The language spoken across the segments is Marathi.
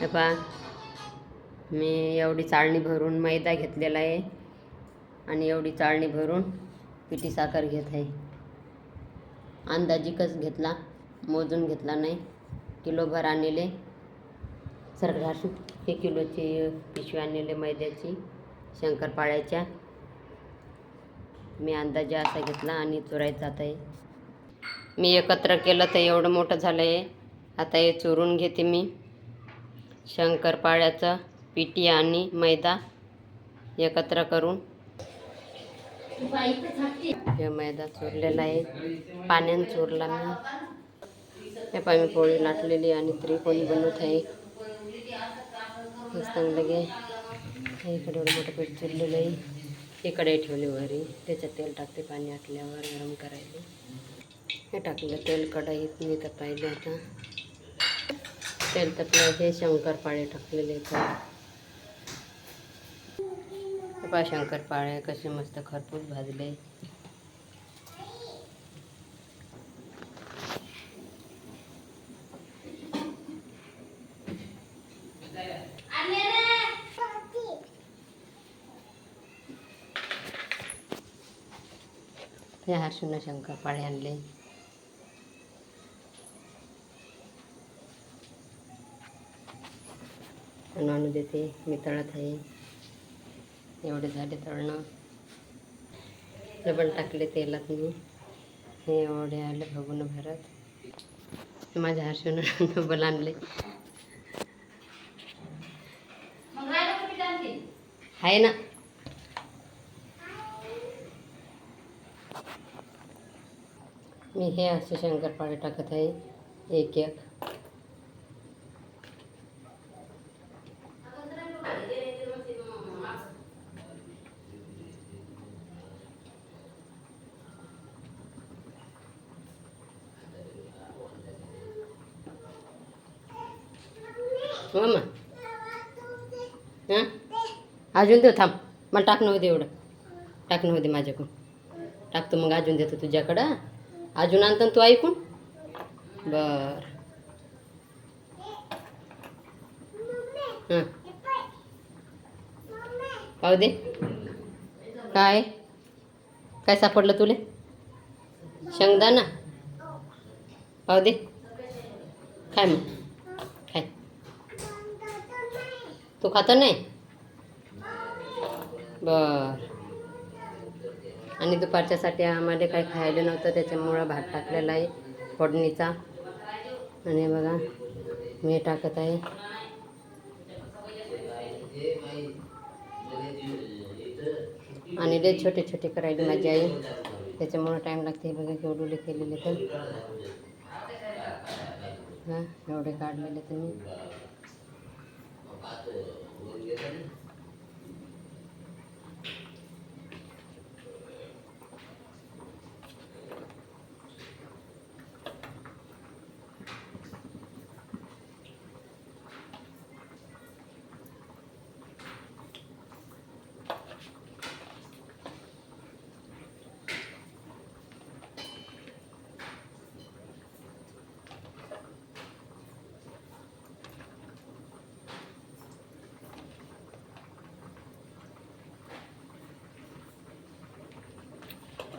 हे पहा. मी एवढी चाळणी भरून मैदा घेतलेला आहे आणि एवढी चाळणी भरून पिठी साखर घेत आहे. अंदाजिकच घेतला? मोजून घेतला नाही. किलोभर आणलेले सरकार हे किलोची पिशवी आणलेले मैद्याची शंकरपाळ्याच्या. मी अंदाजे असा घेतला आणि चुरायचा जात आहे मी एकत्र केलं तर एवढं मोठं झालं आहे आता हे चुरून घेते मी. शंकरपाळ्याचं पिठी आणि मैदा एकत्र करून हे मैदा चुरलेला आहे. पाण्यानं चुरला मी. हे पाय मी पोळी लाटलेली आणि त्रिकोणी बनवत आहे. चांगलं गे इकडे एवढं मोठं पीठ चुरलेलं आहे. इकडे ठेवले वरी. त्याच्यात तेल टाकते पाणी आटल्यावर गरम करायला. हे टाकलं तेल कढईत. मी तर पाहिजे आता. असेल तर आपलं हे शंकरपाळे टाकलेले आहेत. हे शंकरपाळे कसे मस्त खरपूस भाजले. हे हर्षून शंकरपाळे आणले. आणि आणू देते मी तळत आहे. एवढे झाले तळणं. डबल टाकले तेलात मी. हे एवढे आले बघून भरत. माझ्या हर्षून डबल आणले. आहे ना. मी हे असे शंकरपाळे टाकत आहे. एक एक. हो मग हां? अजून देऊ थांब. मला टाकणं होते एवढं. टाकणं होते माझ्याकडून. टाकतो मग अजून देतो तुझ्याकडं. अजून आणतो तू ऐकून. बर. हां. पाहू दे. काय? काय सापडलं तुले? शेंगदाणा? पाहू दे. काय मग काय तू खाता नाही? बर. आणि दुपारच्यासाठी आम्हाला काही खायला नव्हतं त्याच्यामुळं भात टाकलेला आहे फोडणीचा. आणि बघा मी टाकत आहे. आणि लय छोटे छोटे करायला माझी आई. त्याच्यामुळं टाईम लागते बघा केवढुले केलेले तर. हां एवढे काढलेले तुम्ही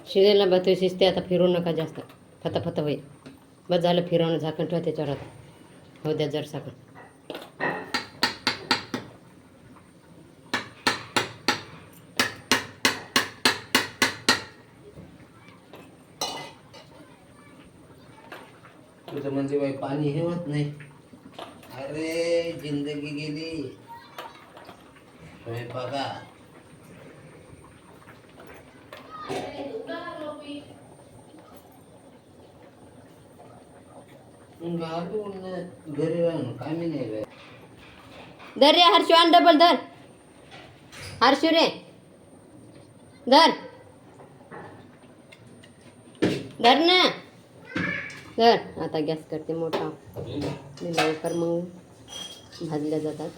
शिजेला भात शिजते आता फिरू नका जास्त. फताफता होईल. बस झालं फिरवणं झाकण ठेवा त्याच्यावर आता. हो द्या जर साखर तुझं म्हणजे बाई पाणी हे होत नाही. अरे जिंदगी गेली. बघा मग आलो ना घरी राहून कामी नाही बाई धर रे हर्षू आण डबल धर हर्षू रे धर धर ना धर आता गॅस करते मोठा लवकर मग भाजल्या जातात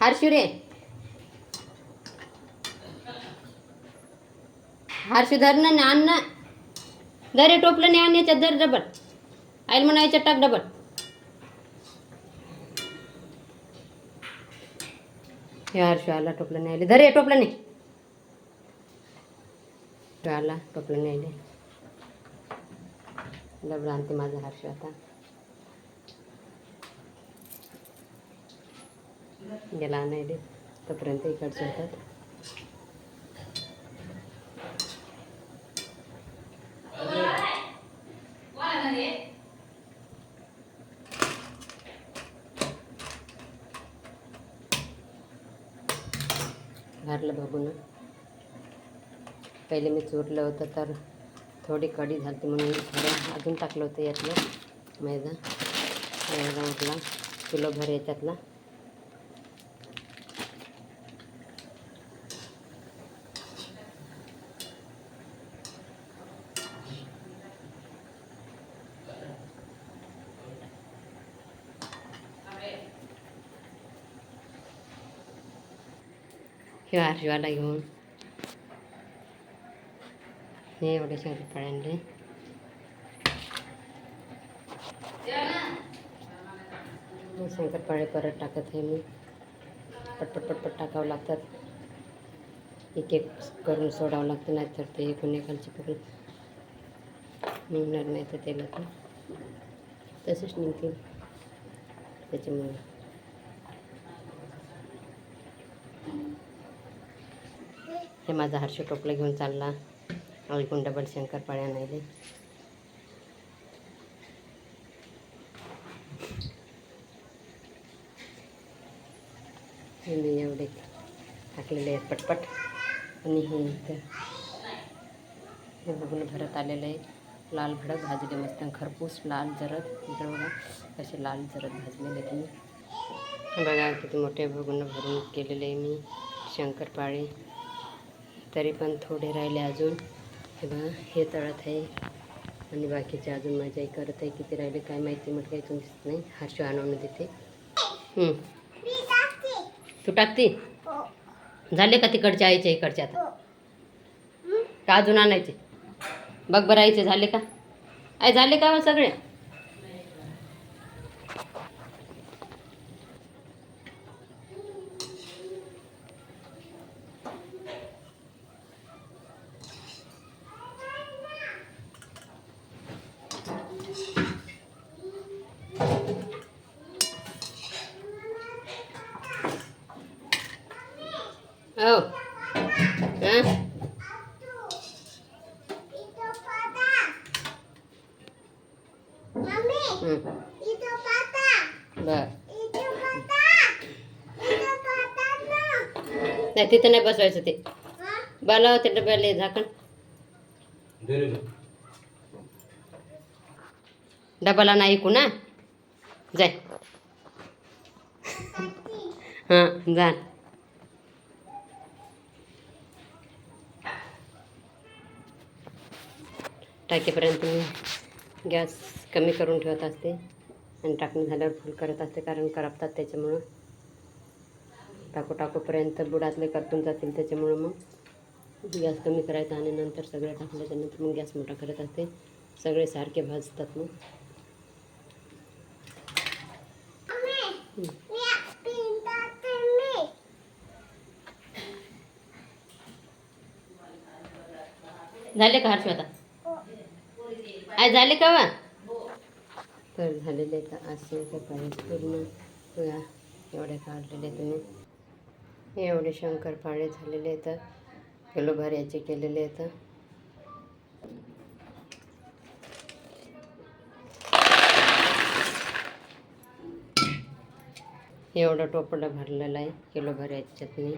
हर्षू रे हर्षू धर ना आण ना टोपलं नाही आणि याच्यात दर डबल. आईल म्हणायच्या टाक डबल. हे आरशी आला टोपलं नाही आले. टोपलं नाही आला टोपलं नाही आले. डबल आणते माझा हर्षू आता. गेला आणायले तोपर्यंत इकडचे होतात. घातलं बघून पहिले मी चुरलं होतं तर थोडी कडी झाली म्हणून थोडं अजून टाकलं होतं यातलं मैदा. मैदा उठला किलो भर याच्यातला. किंवा शिवाला घेऊन हे एवढे शंकरपाळे आणले शंकरपाळे परत टाकत आहे मी पटपट पटपट टाकावं लागतात एक एक करून सोडावं लागतं नाहीतर ते एकूण एकालची पकडून निघणार नाही तर तेलातून तसेच निघतील त्याच्यामुळे हे माझा हर्ष टोपलं घेऊन चालला. अळकून डबल शंकरपाळे आणायले हे मी एवढे टाकलेले आहेत पटपट. आणि हे इथं हे बघून भरत आलेलं आहे लाल भडक भाजले मस्त खरपूस लाल जरद. इकडं बघा लाल जरद भाजलेले तुम्ही बघा किती मोठे बघून भरून केलेले आहे मी. शंकरपाळे तरी पण थोडे राहिले अजून. हे बघा हे तळत आहे. आणि बाकीचे अजून माझ्या आई करत आहे. किती राहिले काय माहिती म्हटलं काही तुम्ही दिसत नाही. हर्ष आणून देते. तू टाकते? झाले का तिकडच्या आईच्या इकडच्या आता? का अजून आणायचे? बघ बरं आईचे झाले का? आई झाले का हो सगळे हो हां हं. बर. नाही तिथं नाही बसवायचं ते. बाला ते डब्याला झाकण. डबाला नाही ऐकू ना? जाय. हां जा. टाकेपर्यंत मी गॅस कमी करून ठेवत असते आणि टाकणं झाल्यावर फुल करत असते कारण करपतात त्याच्यामुळं. टाकू टाकूपर्यंत बुडातले करतून जातील त्याच्यामुळं मग. गॅस कमी करायचा आणि नंतर सगळं टाकल्याच्यानंतर मग गॅस मोठा करत असते. सगळे सारखे भाजतात मग. झाले का हर्ष आता? आय झाले का वा? तर झालेले आहेत असे सकाळी पूर्ण या एवढे काढलेले तुम्ही. एवढे शंकरपाळे झालेले आहेत किलो भऱ्याचे केलेले आहेत एवढं टोपडं भरलेलं आहे किलो भऱ्याची चटणी